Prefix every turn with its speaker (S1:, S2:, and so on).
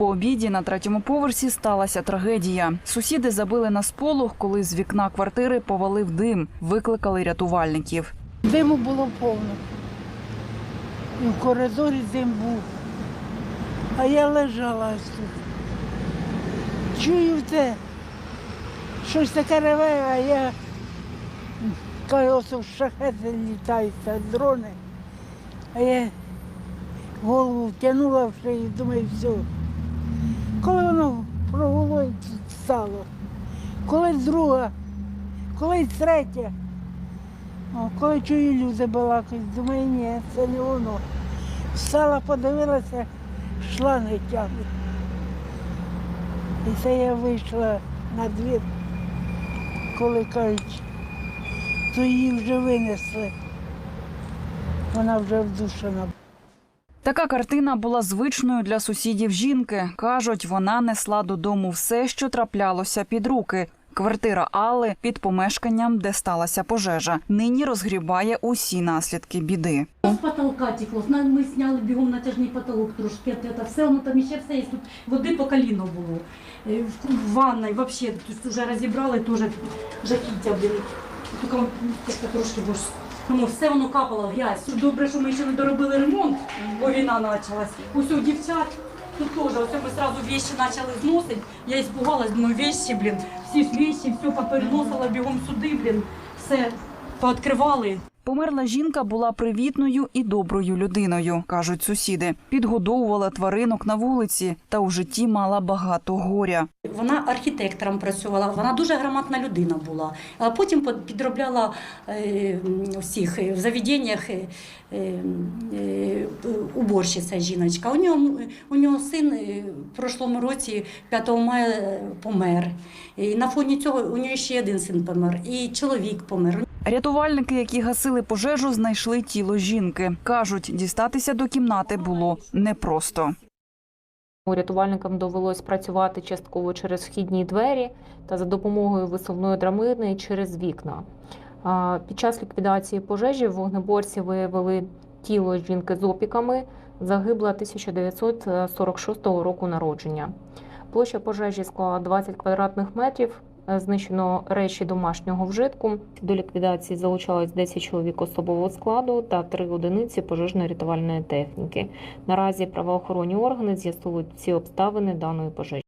S1: По обіді на третьому поверсі сталася трагедія. Сусіди забили на сполох, коли з вікна квартири повалив дим. Викликали рятувальників.
S2: Диму було повно. І в коридорі дим був. А я лежала тут. Чую те, щось таке реве, а я кажу, ось шахети літають, та дрони. А я голову втягнула в шию, думаю, все. Коли воно прогуло стало, колись друга, колись третя. О, коли чую люди балакають, думаю, ні, це не воно. Встала, подивилася, шланги тягнуть. І це я вийшла на двір, коли кажуть, то її вже винесли. Вона вже вдушена.
S1: Така картина була звичною для сусідів жінки. Кажуть, вона несла додому все, що траплялося під руки. Квартира Алли під помешканням, де сталася пожежа, нині розгрібає усі наслідки біди.
S3: З потолка текло. Зна- Ми зняли бігом натяжний потолок трошки. Це все, воно там ще все є. Тут води по коліно було. Е, В в взагалі вже розібрали теж жахіття блін. Тільки трошки бо ну, все воно капало, грязь. Добре, що ми ще не доробили ремонт, бо війна почалась. Ось у дівчат. Тут тоже, ось ми сразу вещи почали зносити. Я испугалась, думаю, вещи, блін, всі вещи, все попереносила бігом сюди, блін, все пооткривали.
S1: Померла жінка була привітною і доброю людиною, кажуть сусіди. Підгодовувала тваринок на вулиці та у житті мала багато горя.
S3: Вона архітектором працювала, вона дуже грамотна людина була. А потім підробляла е, всіх е, в заведеннях е, уборщиця жіночка. У нього, у нього син в прошлому році, 5 мая, помер. І на фоні цього у нього ще один син помер, і чоловік помер.
S1: Рятувальники, які гасили пожежу, знайшли тіло жінки. кажуть, дістатися до кімнати було непросто.
S4: Рятувальникам довелось працювати частково через вхідні двері та за допомогою висувної драмини через вікна. Під час ліквідації пожежі вогнеборці виявили тіло жінки з опіками, загибла 1946 року народження. Площа пожежі склала 20 квадратних метрів. Е, Знищено речі домашнього вжитку. До ліквідації залучалось 10 чоловік особового складу та 3 одиниці пожежно-рятувальної техніки. Наразі правоохоронні органи з'ясовують всі обставини даної пожежі.